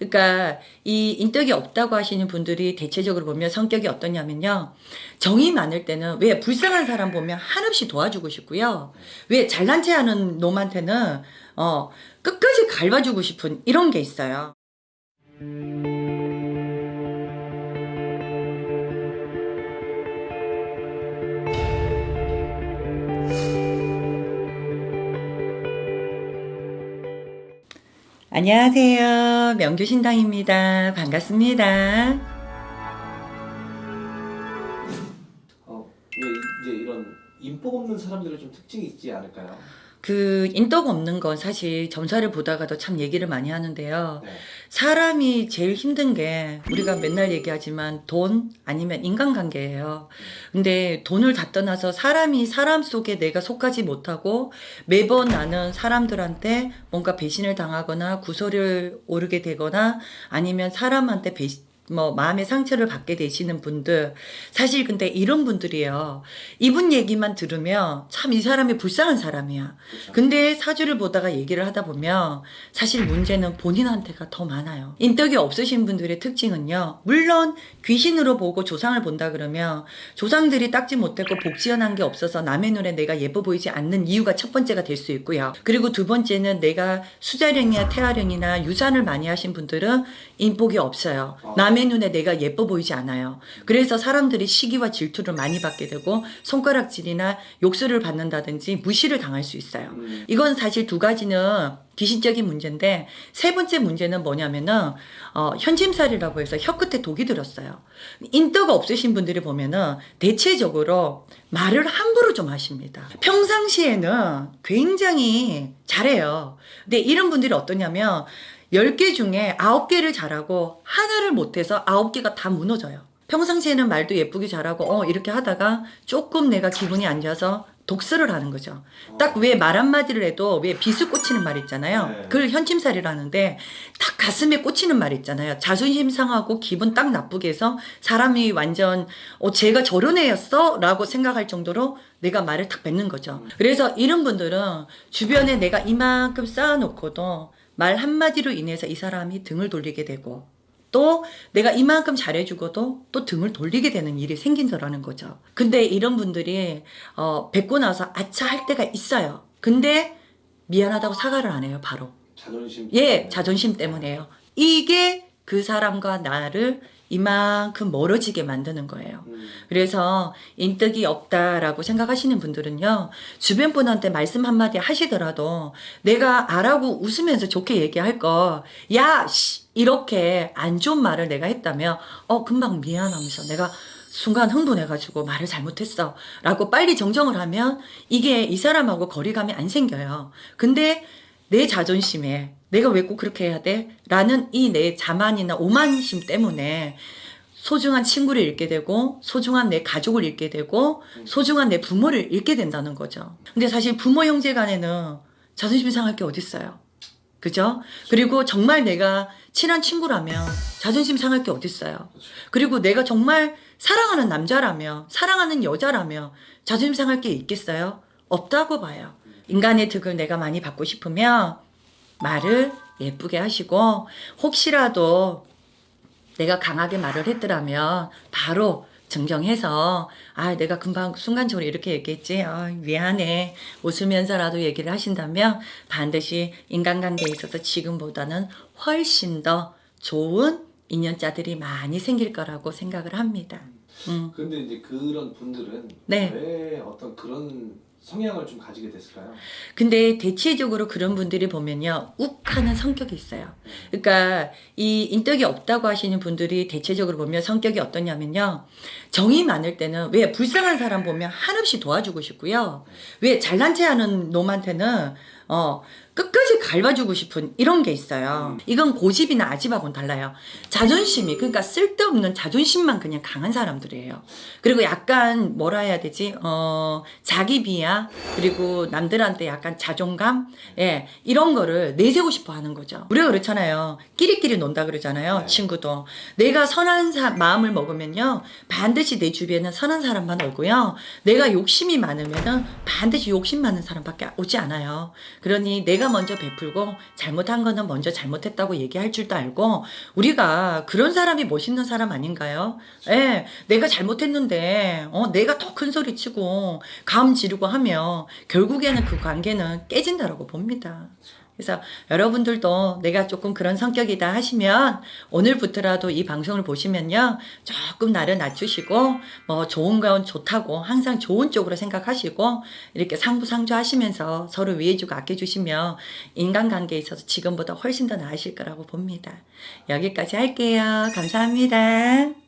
그러니까 이 인덕이 없다고 하시는 분들이 대체적으로 보면 성격이 어떠냐면요. 정이 많을 때는 왜 불쌍한 사람 보면 한없이 도와주고 싶고요. 왜 잘난 체 하는 놈한테는 어 끝까지 갈봐주고 싶은 이런 게 있어요. 안녕하세요. 명교신당입니다. 반갑습니다. 어, 왜 이제 이런 인복 없는 사람들의 좀 특징이 있지 않을까요? 그 인덕 없는 건 사실 점사를 보다가도 참 얘기를 많이 하는데요. 네. 사람이 제일 힘든 게 우리가 맨날 얘기하지만 돈 아니면 인간관계예요. 근데 돈을 다 떠나서 사람이 사람 속에 내가 속하지 못하고 매번 나는 사람들한테 뭔가 배신을 당하거나 구설을 오르게 되거나 아니면 사람한테 배신 뭐 마음의 상처를 받게 되시는 분들 사실 근데 이런 분들이에요. 이분 얘기만 들으면 참 이 사람이 불쌍한 사람이야. 근데 사주를 보다가 얘기를 하다 보면 사실 문제는 본인한테가 더 많아요. 인덕이 없으신 분들의 특징은요. 물론 귀신으로 보고 조상을 본다 그러면 조상들이 닦지 못했고 복지연한 게 없어서 남의 눈에 내가 예뻐 보이지 않는 이유가 첫 번째가 될 수 있고요. 그리고 두 번째는 내가 수자령이나 태아령이나 유산을 많이 하신 분들은 인복이 없어요. 남의 눈에 내가 예뻐 보이지 않아요. 그래서 사람들이 시기와 질투를 많이 받게 되고 손가락질이나 욕설을 받는다든지 무시를 당할 수 있어요. 음, 이건 사실 두 가지는 귀신적인 문제인데 세 번째 문제는 뭐냐면은 어, 현짐살이라고 해서 혀 끝에 독이 들었어요. 인덕 없으신 분들이 보면은 대체적으로 말을 함부로 좀 하십니다. 평상시에는 굉장히 잘해요. 근데 이런 분들이 어떠냐면 10개 중에 9개를 잘하고 하나를 못해서 9개가 다 무너져요. 평상시에는 말도 예쁘게 잘하고 어 이렇게 하다가 조금 내가 기분이 안 좋아서 독설을 하는 거죠. 딱 왜 말 한마디를 해도 왜 비수 꽂히는 말 있잖아요. 네. 그걸 현침살이라는데 딱 가슴에 꽂히는 말 있잖아요. 자존심 상하고 기분 딱 나쁘게 해서 사람이 완전 어 제가 저런 애였어? 라고 생각할 정도로 내가 말을 탁 뱉는 거죠. 그래서 이런 분들은 주변에 내가 이만큼 쌓아놓고도 말 한마디로 인해서 이 사람이 등을 돌리게 되고 또 내가 이만큼 잘해주고도 또 등을 돌리게 되는 일이 생긴다라는 거죠. 근데 이런 분들이 어, 뵙고 나서 아차 할 때가 있어요. 근데 미안하다고 사과를 안 해요, 바로. 자존심. 예. 자존심 때문에요. 이게 그 사람과 나를 이만큼 멀어지게 만드는 거예요. 음, 그래서 인덕이 없다라고 생각하시는 분들은요, 주변 분한테 말씀 한마디 하시더라도 내가 아라고 웃으면서 좋게 얘기할 거, 야, 씨, 이렇게 안 좋은 말을 내가 했다면, 어, 금방 미안하면서 내가 순간 흥분해가지고 말을 잘못했어. 라고 빨리 정정을 하면 이게 이 사람하고 거리감이 안 생겨요. 근데 내 자존심에 내가 왜 꼭 그렇게 해야 돼? 라는 이 내 자만이나 오만심 때문에 소중한 친구를 잃게 되고 소중한 내 가족을 잃게 되고 소중한 내 부모를 잃게 된다는 거죠. 근데 사실 부모 형제 간에는 자존심 상할 게 어딨어요. 그죠? 그리고 정말 내가 친한 친구라면 자존심 상할 게 어딨어요. 그리고 내가 정말 사랑하는 남자라며 사랑하는 여자라며 자존심 상할 게 있겠어요? 없다고 봐요. 인간의 득을 내가 많이 받고 싶으면 말을 예쁘게 하시고 혹시라도 내가 강하게 말을 했더라면 바로 정정해서 아 내가 금방 순간적으로 이렇게 얘기했지 아, 미안해 웃으면서라도 얘기를 하신다면 반드시 인간관계에 있어서 지금보다는 훨씬 더 좋은 인연자들이 많이 생길 거라고 생각을 합니다. 음. 근데 이제 그런 분들은 네. 왜 어떤 그런 성향을 좀 가지게 됐을까요? 근데 대체적으로 그런 분들이 보면요, 욱하는 성격이 있어요. 그러니까 이 인덕이 없다고 하시는 분들이 대체적으로 보면 성격이 어떠냐면요, 정이 많을 때는 왜 불쌍한 사람 보면 한없이 도와주고 싶고요, 왜 잘난 체 하는 놈한테는 어 끝까지 갈봐주고 싶은 이런 게 있어요. 이건 고집이나 아집하고는 달라요. 자존심이 그러니까 쓸데없는 자존심만 그냥 강한 사람들이에요. 그리고 약간 뭐라 해야 되지? 어 자기 비하 그리고 남들한테 약간 자존감 예 이런 거를 내세우고 싶어 하는 거죠. 우리가 그렇잖아요. 끼리끼리 논다 그러잖아요. 네. 친구도 내가 선한 사- 마음을 먹으면요 반드시 내 주변에는 선한 사람만 오고요. 내가 욕심이 많으면은 반드시 욕심 많은 사람밖에 오지 않아요. 그러니 내가 먼저 베풀고 잘못한 거는 먼저 잘못했다고 얘기할 줄도 알고 우리가 그런 사람이 멋있는 사람 아닌가요? 예, 내가 잘못했는데 어, 내가 더 큰 소리 치고 감 지르고 하면 결국에는 그 관계는 깨진다라고 봅니다. 그래서 여러분들도 내가 조금 그런 성격이다 하시면 오늘부터라도 이 방송을 보시면요. 조금 나를 낮추시고 뭐 좋은 건 좋다고 항상 좋은 쪽으로 생각하시고 이렇게 상부상조 하시면서 서로 위해주고 아껴주시면 인간관계에 있어서 지금보다 훨씬 더 나으실 거라고 봅니다. 여기까지 할게요. 감사합니다.